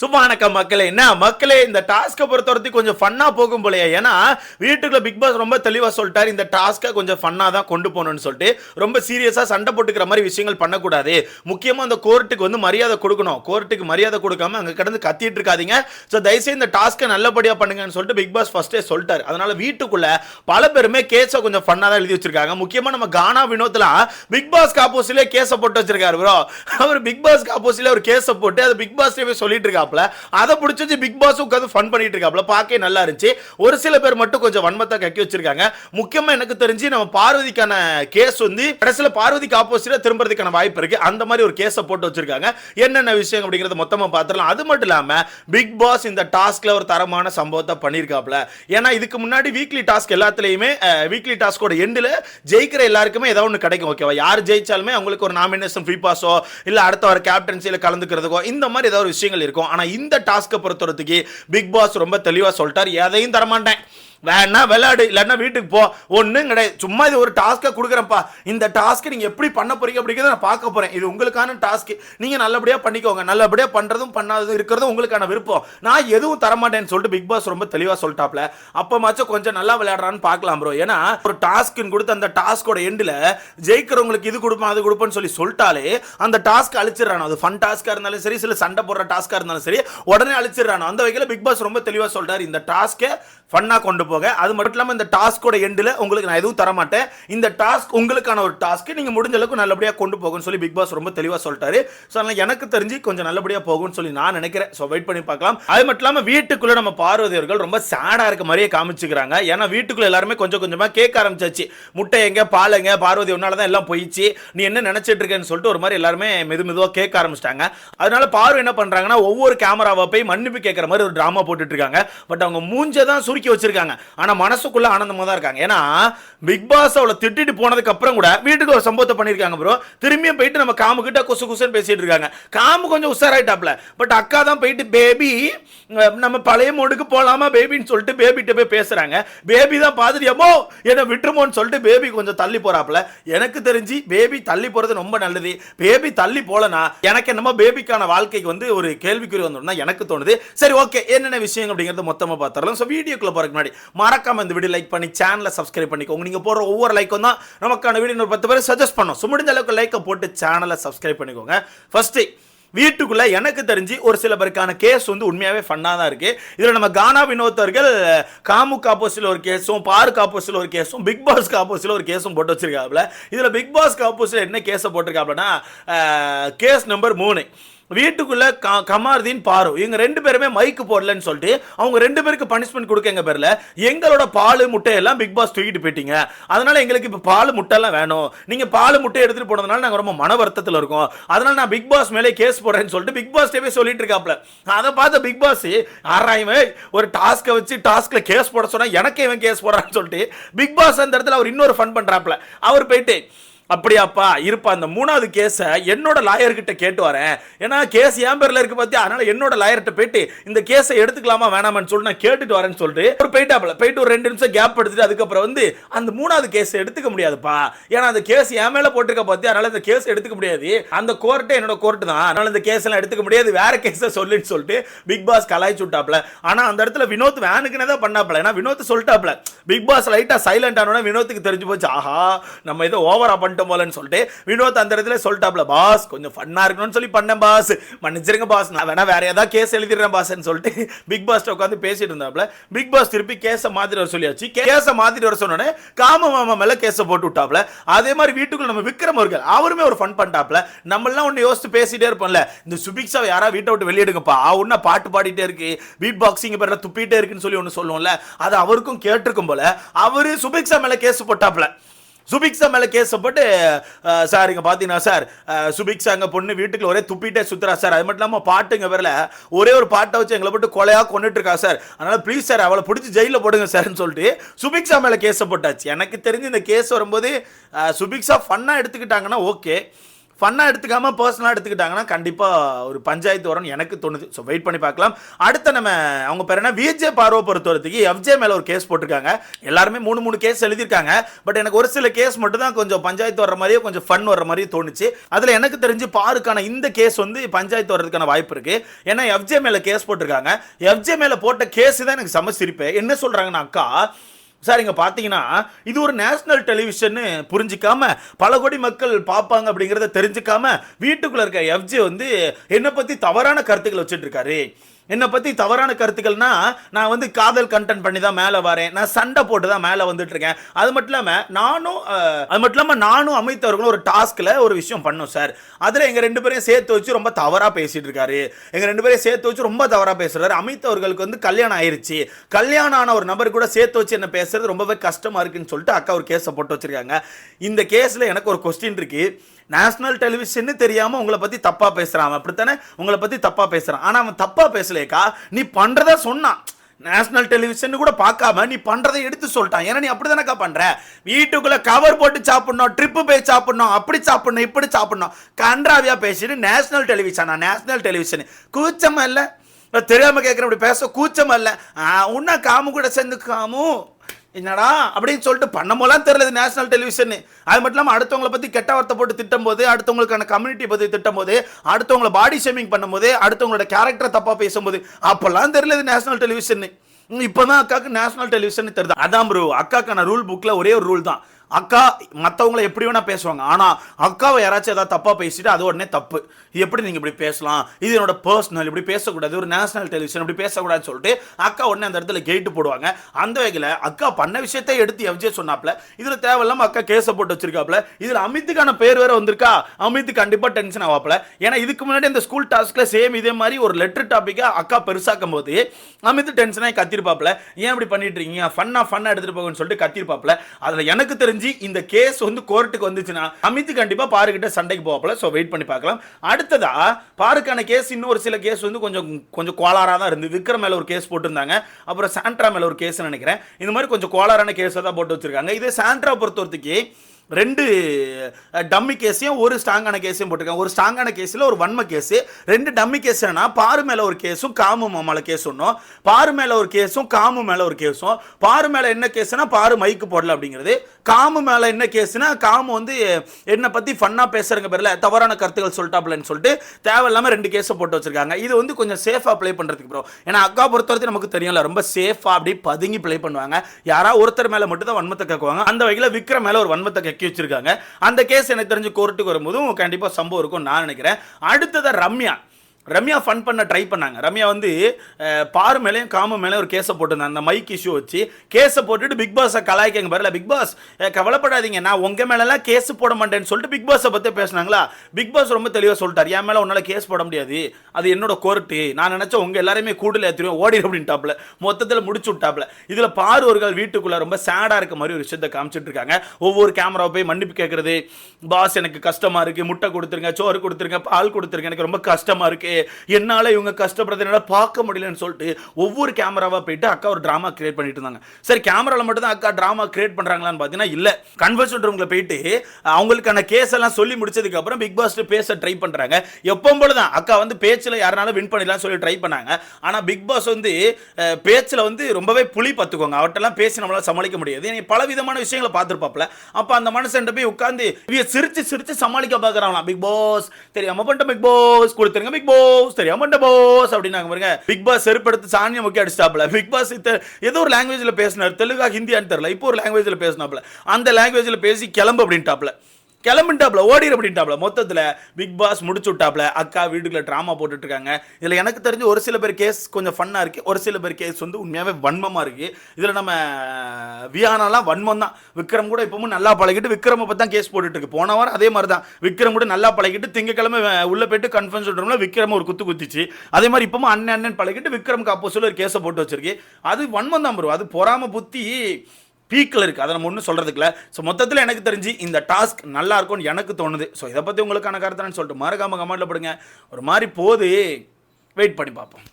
சும்மானக்க மக்களே என்ன மக்களே இந்த டாஸ்க்கை பொறுத்த வரைக்கும் கொஞ்சம் ஃபன்னாக போகும் போலயே. ஏன்னா வீட்டுக்குள்ள பிக் பாஸ் ரொம்ப தெளிவாக சொல்லிட்டார் இந்த டாஸ்க்கை கொஞ்சம் ஃபன்னாக தான் கொண்டு போகணும்னு சொல்லிட்டு. ரொம்ப சீரியஸாக சண்டை போட்டுக்கிற மாதிரி விஷயங்கள் பண்ணக்கூடாது. முக்கியமாக அந்த கோர்ட்டுக்கு வந்து மரியாதை கொடுக்கணும். கோர்ட்டுக்கு மரியாதை கொடுக்காம அங்கே கிடந்து கத்திட்டு இருக்காதீங்க. ஸோ தயவுசெய்து இந்த டாஸ்க்கை நல்லபடியாக பண்ணுங்கன்னு சொல்லிட்டு பிக் பாஸ் ஃபஸ்ட்டே சொல்லிட்டார். அதனால் வீட்டுக்குள்ள பல பேருமே கேஸை கொஞ்சம் ஃபன்னாக தான் எழுதி வச்சிருக்காங்க. முக்கியமாக நம்ம கானா வினோத்லாம் பிக் பாஸ் ஆப்போசிட்ல கேஸை போட்டு வச்சிருக்காரு ப்ரோ அவர் பிக் பாஸ் ஆப்போசிட்ல ஒரு கேஸை போட்டு அது பிக் பாஸ்லேயே சொல்லிட்டு இருக்காப்ல. அதை பிடிச்சி வச்சு பிக் பாஸ் உட்காந்து ஃபன் பண்ணிட்டு இருக்காப்ல. பார்க்க நல்லா இருந்துச்சு. ஒரு சில பேர் மட்டும் கொஞ்சம் வன்மத்தை கக்கி வச்சிருக்காங்க. முக்கியமா எனக்கு தெரிஞ்சு நம்ம பார்வதிக்கான கேஸ் வந்து கடைசியில் பார்வதிக்கு ஆப்போசிட்டா திரும்புறதுக்கான வாய்ப்பு இருக்கு. அந்த மாதிரி ஒரு கேஸை போட்டு வச்சிருக்காங்க. என்னென்ன விஷயம் அப்படிங்கறத மொத்தமா பார்த்துடலாம் அது மட்டும் இல்லாம பிக் பாஸ் இந்த டாஸ்க்ல ஒரு தரமான சம்பவத்தை பண்ணியிருக்காப்ல. ஏன்னா இதுக்கு முன்னாடி வீக்லி டாஸ்க் எல்லாத்துலயுமே வீக்லி டாஸ்கோட எண்டில் ஜெயிக்கிற எல்லாருக்குமே ஏதாவது ஒன்று கிடைக்கும் ஓகேவா யார் ஜெயிச்சாலுமே அவங்களுக்கு ஒரு நாமினேஷன் ஃப்ரீ பாஸோ இல்லை அடுத்த வர கேப்டன்சியில் கலந்துக்கிறதுக்கோ இந்த மாதிரி ஏதாவது ஒரு விஷயங்கள் இருக்கும். ஆனால் இந்த டாஸ்க்கை பொறுத்தவரைக்கு பிக் பாஸ் ரொம்ப தெளிவாக சொல்லிட்டார். எதையும் தரமாட்டேன். வேணா விளையாடு இல்லைன்னா வீட்டுக்கு போ. ஒன்றும் கிடையாது. சும்மா இது ஒரு டாஸ்க்கை கொடுக்குறேன்ப்பா. இந்த டாஸ்க்கு நீங்கள் எப்படி பண்ண போறீங்க அப்படிங்கிறத நான் பார்க்க போகிறேன் இது உங்களுக்கான டாஸ்க்கு நீங்கள் நல்லபடியாக பண்ணிக்கோங்க. நல்லபடியாக பண்ணுறதும் பண்ணாததும் இருக்கிறதும் உங்களுக்கான விருப்பம். நான் எதுவும் தரமாட்டேன்னு சொல்லிட்டு பிக் பாஸ் ரொம்ப தெளிவாக சொல்லிட்டாப்ல. அப்போமாச்சும் கொஞ்சம் நல்லா விளையாடுறான்னு பார்க்கலாம் ப்ரோ ஏன்னா ஒரு டாஸ்க்குன்னு கொடுத்து அந்த டாஸ்க்கோட எண்டில் ஜெயிக்கிறவங்களுக்கு இது கொடுப்பேன் அது கொடுப்பேன்னு சொல்லி சொல்லிட்டாலே அந்த டாஸ்க் அழிச்சிடறானோ. அது ஃபன் டாஸ்க்காக இருந்தாலும் சரி சில சண்டை போடுற டாஸ்க்காக இருந்தாலும் சரி உடனே அழிச்சிடறானோ. அந்த வகையில் பிக் பாஸ் ரொம்ப தெளிவாக சொல்கிறார் இந்த டாஸ்க்கை ஃபன்னாக கொண்டு போக அது மட்டும் இல்லாமல் இந்த டாஸ்கோட எண்டில் உங்களுக்கு நான் எதுவும் தரமாட்டேன். இந்த டாஸ்க் உங்களுக்கான ஒரு டாஸ்க்கு நீங்கள் முடிஞ்ச அளவுக்கு நல்லபடியாக கொண்டு போகும்னு சொல்லி பிக் பாஸ் ரொம்ப தெளிவாக சொல்லிட்டாரு. ஸோ அதனால் எனக்கு தெரிஞ்சு கொஞ்சம் நல்லபடியாக போகும்னு சொல்லி நான் நினைக்கிறேன். ஸோ வெயிட் பண்ணி பார்க்கலாம். அது மட்டும் இல்லாமல் வீட்டுக்குள்ளே நம்ம பார்வதியர்கள் ரொம்ப சேடாக இருக்க மாதிரியே காமிச்சுக்கிறாங்க. ஏன்னா வீட்டுக்குள்ளே எல்லாருமே கொஞ்சம் கொஞ்சமாக கேட்க ஆரம்பிச்சாச்சு. முட்டை எங்க பால் எங்க பார்வதி உன்னால தான் எல்லாம் போயிடுச்சு. நீ என்ன நினச்சிட்டு இருக்கேன்னு சொல்லிட்டு ஒரு மாதிரி எல்லாருமே மெது மெதுவாக கேட்க ஆரம்பிச்சிட்டாங்க. அதனால பார்வை என்ன பண்ணுறாங்கன்னா ஒவ்வொரு கேமராவை போய் மன்னிப்பு கேட்குற மாதிரி ஒரு ட்ராமா போட்டுட்டு இருக்காங்க. பட் அவங்க மூஞ்சை தான் சுருக்கி வச்சிருக்காங்க. ஆனால் மனசுக்குள்ள ஆனந்தமாக தான் இருக்காங்க. ஏன்னா பிக் பாஸ் அவளை திட்டிட்டு போனதுக்கு அப்புறம் கூட வீட்டுக்கு ஒரு சம்பவத்தை பண்ணியிருக்காங்க ப்ரோ திரும்பியும் போயிட்டு நம்ம காமு கிட்ட குசு குசுன்னு பேசிட்டு இருக்காங்க. காமு கொஞ்சம் உஷாராயிட்டாப்ல. பட் அக்கா தான் போயிட்டு பேபி நம்ம பழைய மோடுக்கு போகலாமா பேபின்னு சொல்லிட்டு பேபிகிட்ட போய் பேசுகிறாங்க பேபி தான் பார்த்துட்டு என்னை என்ன விட்டுருமோன்னு சொல்லிட்டு பேபி கொஞ்சம் தள்ளி போகிறாப்புல எனக்கு தெரிஞ்சு பேபி தள்ளி போகிறது ரொம்ப நல்லது. பேபி தள்ளி போலனா எனக்கு என்னமோ பேபிக்கான வாழ்க்கைக்கு வந்து ஒரு கேள்விக்குறி வந்துடும் எனக்கு தோணுது. சரி ஓகே என்னென்ன விஷயம் அப்படிங்கறத மொத்தமாக பார்த்துடலாம். ஸோ வீடியோக்குள்ள போகிறதுக்கு முன்னாடி மறக்காம இந்த வீடியோ லைக் பண்ணி சேனலை சப்ஸ்கிரைப் பண்ணிக்கோங்க. நீங்கள் போடுற ஒவ்வொரு லைக்கும் தான் நமக்கான வீடியோ ஒரு பத்து பேர் சஜஸ்ட் பண்ணோம். ஸோ முடிஞ்ச அளவுக்கு லைக்கை போட்டு சேனலை சப்ஸ்கிரைப் பண்ணிக்கோங்க. ஃபஸ்ட்டு வீட்டுக்குள்ளே எனக்கு தெரிஞ்சு ஒரு சில பேருக்கான கேஸ் வந்து உண்மையாகவே ஃபன்னாக தான் இருக்குது இதில் நம்ம கானா வினோத்தர்கள் காமுக்கு ஆப்போசிட்டில் ஒரு கேஸும் பாருக்கு ஆப்போசிட்டில் ஒரு கேஸும் பிக் பாஸ்க்கு ஆப்போசிட்டில் ஒரு கேஸும் போட்டு வச்சிருக்காப்புல. இதில் பிக் பாஸ்க்கு ஆப்போசிட்டில் என்ன கேஸை போட்டிருக்காப்புலன்னா கேஸ் நம்பர் மூணு. வீட்டுக்குள்ள க- பாரு. இவங்க ரெண்டு பேருமே மைக்கு போடலன்னு சொல்லிட்டு அவங்க ரெண்டு பேருக்கு பனிஷ்மெண்ட் கொடுக்க எங்க பேர்ல எங்களோட பால் முட்டையெல்லாம் பிக் பாஸ் தூக்கிட்டு போயிட்டீங்க. அதனால எங்களுக்கு இப்போ பால் முட்டைலாம் வேணும். நீங்க பால் முட்டை எடுத்துட்டு போனதுனால நாங்க ரொம்ப மன வருத்தத்தில் இருக்கோம். அதனால நான் பிக் பாஸ் மேலே கேஸ் போடுறேன்னு சொல்லிட்டு பிக் பாஸ் போய் சொல்லிட்டு இருக்காப்ல. அதை பார்த்த பிக் பாஸ் ஆறாயிரம் ஒரு டாஸ்க்கை வச்சு டாஸ்க்ல கேஸ் போட சொன்னா எனக்கு இவன் கேஸ் போடுறான்னு சொல்லிட்டு பிக் பாஸ் அந்த இடத்துல அவர் இன்னொரு ஃபன் பண்றாப்ல. அவர் போயிட்டு அப்படியாப்பா இருப்பா. அந்த மூணாவது கேஸை என்னோட லாயர்கிட்ட கேட்டு வரேன். ஏன்னா கேஸ் என் பேர்ல இருக்கு பார்த்தியா அதனால என்னோட லாயர்கிட்ட போயிட்டு இந்த கேஸை எடுத்துக்கலாமா வேணாமான்னு சொல்லி நான் கேட்டுட்டு வரேன்னு சொல்லிட்டு ஒரு போயிட்டாப்ல போயிட்டு ஒரு ரெண்டு நிமிஷம் கேப் எடுத்துட்டு அதுக்கப்புறம் வந்து அந்த மூணாவது கேஸ் எடுத்துக்க முடியாதுப்பா. ஏன்னா அந்த கேஸ் என் மேல போட்டிருக்க பார்த்தியா அதனால இந்த கேஸ் எடுத்துக்க முடியாது. அந்த கோர்ட்டே என்னோட கோர்ட்டு தான். அதனால இந்த கேஸ் எல்லாம் எடுத்துக்க முடியாது. வேற கேஸை சொல்லுன்னு சொல்லிட்டு பிக் பாஸ் கலாய்ச்சி விட்டாப்ல ஆனால் அந்த இடத்துல வினோத் வேனுக்குன்னு தான் பண்ணாப்ல ஏன்னா வினோத் சொல்லிட்டாப்ல பிக் பாஸ் லைட்டாக சைலண்ட் ஆனோட வினோத்துக்கு தெரிஞ்சு போச்சு. ஆஹா நம்ம ஏதோ ஓவரா பண்ணிட்டோம் போலன்னு சொல்லிட்டு வினோத் அந்த இடத்துல சொல்லிட்டாப்ல பாஸ் கொஞ்சம் ஃபன்னா இருக்கணும்னு சொல்லி பண்ணேன் பாஸ். மன்னிச்சிருங்க பாஸ். நான் வேணா வேற ஏதாவது கேஸ் எழுதிடுறேன் பாஸ்ன்னு சொல்லிட்டு பிக் பாஸ் உட்காந்து பேசிட்டு இருந்தாப்ல. பிக் பாஸ் திருப்பி கேஸை மாதிரி வர சொல்லியாச்சு. கேஸை மாதிரி வர சொன்னோடனே காம மாமா மேல கேஸை போட்டு விட்டாப்ல. அதே மாதிரி வீட்டுக்குள்ள நம்ம விக்ரம் அவர்கள் அவருமே ஒரு ஃபன் பண்ணிட்டாப்ல. நம்மளாம் ஒன்று யோசிச்சு பேசிட்டே இருப்போம்ல. இந்த சுபிக்ஸாவை யாராவது வீட்டை விட்டு வெளியிடுங்கப்பா அவனா பாட்டு பாடிட்டே இருக்கு. பீட் பாக்ஸிங் பேரில் துப்பிட்டே இருக்குன்னு சொல்லி ஒன்று சொல்லுவோம்ல. அது அவருக்கும் கேட்டிருக்கும் போல அவரு சுபிக்ஸா மேல கேஸ் போட்டாப்ல. சுபிக்ஸா மேல கேஸ் போட்டு சார் இங்க பாத்தீங்கன்னா சார் சுபிக்ஸா சுபிக்ஷா பொண்ணு வீட்டுக்குள்ள ஒரே துப்பிட்டே சுத்துறா சார். அது மட்டும் இல்லாம பாட்டுங்க வரல ஒரே ஒரு பாட்டை வச்சு எங்களை போட்டு கொலையா கொண்டுட்டு இருக்கா சார். அதனால ப்ளீஸ் சார் அவளை பிடிச்சி ஜெயில போடுங்க சார்னு சொல்லிட்டு சுபிக்ஸா மேல கேஸை போட்டாச்சு. எனக்கு தெரிஞ்சு இந்த கேஸ் வரும்போது சுபிக்ஸா சுபிக்ஷா ஃபன்னா எடுத்துக்கிட்டாங்கன்னா ஓகே ஃபன்னாக எடுத்துக்காமல் பர்சனலாக எடுத்துக்கிட்டாங்கன்னா கண்டிப்பாக ஒரு பஞ்சாயத்து வரும்னு எனக்கு தோணுது. ஸோ வெயிட் பண்ணி பார்க்கலாம். அடுத்த நம்ம அவங்க பேர் என்ன? விஜே பார்வை பொறுத்தவரத்துக்கு எஃப்ஜே மேலே ஒரு கேஸ் போட்டிருக்காங்க. எல்லாருமே மூணு மூணு கேஸ் எழுதியிருக்காங்க. பட் எனக்கு ஒரு சில கேஸ் மட்டும் தான் கொஞ்சம் பஞ்சாயத்து வர்ற மாதிரியே கொஞ்சம் ஃபன் வர்ற மாதிரியே தோணுச்சு. அதில் எனக்கு தெரிஞ்சு பாருக்கான இந்த கேஸ் வந்து பஞ்சாயத்து வர்றதுக்கான வாய்ப்பு இருக்குது ஏன்னா எஃப்ஜே மேலே கேஸ் போட்டிருக்காங்க. எஃப்ஜே மேலே போட்ட கேஸ் தான் எனக்கு செம சிரிப்பு. என்ன சொல்கிறாங்கன்னா அக்கா சார் இங்கே பார்த்தீங்கன்னா இது ஒரு நேஷனல் டெலிவிஷன் புரிஞ்சிக்காம பல கோடி மக்கள் பார்ப்பாங்க அப்படிங்கிறத தெரிஞ்சுக்காம வீட்டுக்குள்ளே இருக்க எஃப்ஜி வந்து என்னை பற்றி தவறான கருத்துக்களை வச்சுட்டு இருக்காரு. என்னை பற்றி தவறான கருத்துக்கள்னா நான் வந்து காதல் கண்டென்ட் பண்ணி தான் மேலே வரேன். நான் சண்டை போட்டு தான் மேலே வந்துட்டு இருக்கேன் அது மட்டும் இல்லாமல் நானும் அது மட்டும் இல்லாமல் நானும் அமைத்தவர்களும் ஒரு டாஸ்கில் ஒரு விஷயம் பண்ணோம் சார் அதில் எங்கள் ரெண்டு பேரையும் சேர்த்து வச்சு ரொம்ப தவறாக பேசிகிட்டு இருக்காரு எங்கள் ரெண்டு பேரையும் சேர்த்து வச்சு ரொம்ப தவறாக பேசுகிறாரு அமைத்தவர்களுக்கு வந்து கல்யாணம் ஆயிடுச்சு கல்யாணம் ஆன ஒரு நபர் கூட சேர்த்து வச்சு என்ன பேசுறது ரொம்பவே கஷ்டமாக இருக்குன்னு சொல்லிட்டு அக்கா ஒரு கேஸை போட்டு வச்சுருக்காங்க. இந்த கேஸில் எனக்கு ஒரு கொஸ்டின் இருக்குது நேஷனல் டெலிவிஷன்னு தெரியாமல் உங்களை பற்றி தப்பாக பேசுகிறான் அவன் அப்படித்தானே? உங்களை பற்றி தப்பாக பேசுகிறான் ஆனால் அவன் தப்பாக பேசல. பேசலையேக்கா நீ பண்ணுறத சொன்னான் நேஷனல் டெலிவிஷன் கூட பார்க்காம நீ பண்றதை எடுத்து சொல்லிட்டான். ஏன்னா நீ அப்படிதானக்கா பண்ற? வீட்டுக்குள்ளே கவர் போட்டு சாப்பிட்ணும் ட்ரிப்பு போய் சாப்பிட்ணும் அப்படி சாப்பிட்ணும் இப்படி சாப்பிட்ணும். கன்றாவியாக பேசிட்டு நேஷனல் டெலிவிஷனா நேஷனல் டெலிவிஷன் கூச்சமாக இல்லை. தெரியாமல் கேட்குற அப்படி பேச கூச்சமாக இல்லை. உன்னா காமு கூட சேர்ந்து காமு. என்னடா அப்படின்னு சொல்லிட்டு பண்ணமோலாம் தெரியல நேஷனல் டெலிவிஷன் அது மட்டும் இல்லாமல் அடுத்தவங்களை பற்றி கெட்ட வார்த்தை போட்டு திட்டும் போது அடுத்தவங்களுக்கான கம்யூனிட்டி பற்றி திட்டும் போது அடுத்தவங்களை பாடி ஷேமிங் பண்ணும்போது அடுத்தவங்களோட கேரக்டரை தப்பாக பேசும்போது அப்போல்லாம் தெரியல இது நேஷனல் டெலிவிஷன் இப்போதான் அக்காவுக்கு நேஷனல் டெலிவிஷன் தெரியுது. அதான் ப்ரோ அக்காக்கான ரூல் புக்கில் ஒரே ஒரு ரூல் தான். அக்கா மற்றவங்கள எப்படி வேணா பேசுவாங்க. ஆனால் அக்காவை யாராச்சும் ஏதாவது தப்பாக பேசிட்டு அது உடனே தப்பு. இது எப்படி நீங்கள் இப்படி பேசலாம்? இது என்னோட பர்சனல் இப்படி பேசக்கூடாது. ஒரு நேஷனல் டெலிவிஷன் இப்படி பேசக்கூடாதுன்னு சொல்லிட்டு அக்கா உடனே அந்த இடத்துல கேட்டு போடுவாங்க. அந்த வகையில் அக்கா பண்ண விஷயத்தை எடுத்து எஃப்ஜே சொன்னாப்ல. இதில் தேவையில்லாம அக்கா கேஸை போட்டு வச்சிருக்காப்ல. இதில் அமித்துக்கான பேர் வேற வந்திருக்கா? அமித் கண்டிப்பாக டென்ஷன் ஆவாப்ல. ஏன்னா இதுக்கு முன்னாடி இந்த ஸ்கூல் டாஸ்க்ல சேம் இதே மாதிரி ஒரு லெட்டர் டாப்பிக்காக அக்கா பெருசாக்கும் போது அமித் டென்ஷனாக கத்திருப்பாப்ல. ஏன் இப்படி பண்ணிட்டு இருக்கீங்க? ஃபன்னா ஃபன்னாக எடுத்துட்டு போகணும்னு சொல்லிட்டு கத்திருப்பாப்ல. அதில் எனக்கு தெரிஞ்சு இந்த கேஸ் வந்து கோர்ட்டுக்கு வந்துச்சுன்னா அமித் கண்டிப்பா பாருக்கிட்ட சண்டைக்கு போகப்பல ஸோ வெயிட் பண்ணி பார்க்கலாம். அடுத்ததா பாருக்கான கேஸ் இன்னும் ஒரு சில கேஸ் வந்து கொஞ்சம் கொஞ்சம் கோளாராக தான் இருந்து விக்ரம் மேல ஒரு கேஸ் போட்டிருந்தாங்க. அப்புறம் சாண்ட்ரா மேல ஒரு கேஸ் நினைக்கிறேன். இந்த மாதிரி கொஞ்சம் கோளாரான கேஸை தான் போட்டு வச்சிருக்காங்க. இதே சாண்ட்ரா பொறுத்தவரைக்கு ரெண்டு டம்மி கேஸையும் ஒரு ஸ்ட்ராங்கான கேஸையும் போட்டிருக்காங்க. ஒரு ஸ்ட்ராங்கான கேஸில் ஒரு வன்ம கேஸு ரெண்டு டம்மி கேஸ் என்னன்னா பாரு மேலே ஒரு கேஸும் காமு மாமால கேஸ் ஒன்றும் பாரு மேலே ஒரு கேஸும் காமு மேலே ஒரு கேஸும் பாரு மேலே என்ன கேஸ்னா பாரு மைக்கு போடல அப்படிங்கிறது. காமு மேலே என்ன கேஸ்னா காமு வந்து என்னை பற்றி ஃபன்னாக பேசுகிறங்க பேரில் தவறான கருத்துக்கள் சொல்லிட்டாப்லன்னு சொல்லிட்டு தேவையில்லாமல் ரெண்டு கேஸை போட்டு வச்சிருக்காங்க. இது வந்து கொஞ்சம் சேஃபாக ப்ளே பண்ணுறதுக்கு ப்ரோ ஏன்னா அக்கா பொறுத்தவரைக்கும் நமக்கு தெரியும்ல ரொம்ப சேஃபாக அப்படி பதுங்கி ப்ளே பண்ணுவாங்க. யாராவது ஒருத்தர் மேலே மட்டும் தான் வன்மத்தை கேட்குவாங்க அந்த வகையில் விக்ரம் மேலே ஒரு வன்மத்தை கக்கி வச்சிருக்காங்க. அந்த கேஸ் எனக்கு தெரிஞ்சு கோர்ட்டுக்கு வரும்போதும் கண்டிப்பாக சம்பவம் இருக்கும் நான் நினைக்கிறேன். அடுத்ததா ரம்யா. ரம்யா ஃபன் பண்ண ட்ரை பண்ணாங்க. ரம்யா வந்து பார் பாரு மேலேயும் காமு மேலேயும் ஒரு கேஸை போட்டிருந்தாங்க. அந்த மைக் இஷ்யூ வச்சு கேஸை போட்டுட்டு பிக் பாஸை கலாய்க்கங்க பரல. பிக் பாஸ் கவலைப்படாதீங்க. நான் உங்கள் மேலெல்லாம் கேஸ் போட மாட்டேன்னு சொல்லிட்டு பிக் பாஸை பற்றி பேசினாங்களா? பிக் பாஸ் ரொம்ப தெளிவாக சொல்லிட்டார். என் மேலே உன்னால் கேஸ் போட முடியாது. அது என்னோட கோர்ட்டு நான் நினச்சேன் உங்கள் எல்லாருமே கூடுதல் ஏற்றிடுவேன் ஓடி அப்படின்ட்டாப்ல. மொத்தத்தில் முடிச்சு விட்டாப்ல. இதில் பாரு ஒருகள் வீட்டுக்குள்ளே ரொம்ப சேடாக இருக்க மாதிரி ஒரு விஷயத்தை காமிச்சிட்டு இருக்காங்க. ஒவ்வொரு கேமராவை போய் மன்னிப்பு கேட்குறது பாஸ் எனக்கு கஷ்டமாக இருக்குது முட்டை கொடுத்துருங்க. சோறு கொடுத்துருங்க. பால் கொடுத்துருங்க. எனக்கு ரொம்ப கஷ்டமாக இருக்குது என்னால இவங்க கஷ்டப்படுறது என்னால பார்க்க முடியலன்னு சொல்லிட்டு ஒவ்வொரு கேமராவா போயிட்டு அக்கா ஒரு ட்ராமா கிரியேட் பண்ணிட்டு இருந்தாங்க. சரி கேமரால மட்டும் தான் அக்கா டிராமா கிரியேட் பண்றாங்களான்னு பார்த்தீங்கன்னா இல்லை. கன்வர்சன் ரூமில் போயிட்டு அவங்களுக்கான கேஸ் எல்லாம் சொல்லி முடிச்சதுக்கப்புறம் பிக் பாஸ் பேச ட்ரை பண்றாங்க. எப்பவும் போல தான் அக்கா வந்து பேச்சுல யாருனாலும் வின் பண்ணிடலாம் சொல்லி ட்ரை பண்ணாங்க. ஆனா பிக் பாஸ் வந்து பேச்சில் பேச்சுல வந்து ரொம்பவே புலி பார்த்துக்கோங்க அவட்டெல்லாம் பேசி நம்மளால சமாளிக்க முடியாது. பல விதமான விஷயங்களை பார்த்துருப்பாப்ல அப்போ அந்த மனுஷன் போய் உட்காந்து சிரிச்சு சிரிச்சு சமாளிக்க பார்க்கறாங்களாம். பிக் பாஸ் தெரியாம பண்ணிட்டு பிக் பாஸ் கொடுத்துருங்க பிக் பாஸ் தெரியாம பண்ணிட்ட போஸ் அப்படின்னாங்க பாருங்க. பிக் பாஸ் செருப்படுத்து சாணியை முக்கிய அடிச்சிட்டாப்ல பிக் பாஸ் ஏதோ ஒரு லாங்குவேஜ்ல பேசினார். தெலுங்கா ஹிந்தியான்னு தெரியல. இப்போ ஒரு லாங்குவேஜ்ல பேசினாப்ல அந்த லாங்குவேஜ்ல பேசி கிளம்பு அப்படின்ட்டாப்ல கிளம்பிட்டாப்ல ஓடிட அப்படின்ட்டாப்ல மொத்தத்தில் பிக் பாஸ் முடிச்சு விட்டாப்ல அக்கா வீட்டுக்குள்ள ட்ராமா போட்டுட்டு இருக்காங்க இதில் எனக்கு தெரிஞ்சு ஒரு சில பேர் கேஸ் கொஞ்சம் ஃபன்னாக இருக்குது ஒரு சில பேர் கேஸ் வந்து உண்மையாகவே வன்மமாக இருக்குது இதில் நம்ம வியானாலாம் வன்மம் தான். விக்ரம் கூட இப்போவும் நல்லா பழகிட்டு விக்ரமை பற்றி தான் கேஸ் போட்டுட்டு இருக்கு போன வாரம் அதே மாதிரி தான். விக்ரம் கூட நல்லா பழகிட்டு திங்கக்கிழமை உள்ளே போயிட்டு கன்ஃபரன்ஸ் சொல்கிறோம்ல விக்ரம் ஒரு குத்து குத்திச்சு. அதே மாதிரி இப்பவும் அண்ணன் அண்ணன் பழகிட்டு விக்ரம் காப்போசில் ஒரு கேஸை போட்டு வச்சிருக்கு. அது வன்மம் தான் ப்ரோ அது பொறாம புத்தி. பீக்கில் இருக்குது அதை நம்ம ஒன்றும் சொல்கிறதுக்குல ஸோ மொத்தத்தில் எனக்கு தெரிஞ்சு இந்த டாஸ்க் நல்லா இருக்கும்னு எனக்கு தோணுது. ஸோ இதை பற்றி உங்களுக்கான கருத்துன்னு சொல்லிட்டு மறக்காமல் கமெண்ட்டில் போடுங்க. ஒரு மாதிரி போகுது வெயிட் பண்ணி பார்ப்போம்.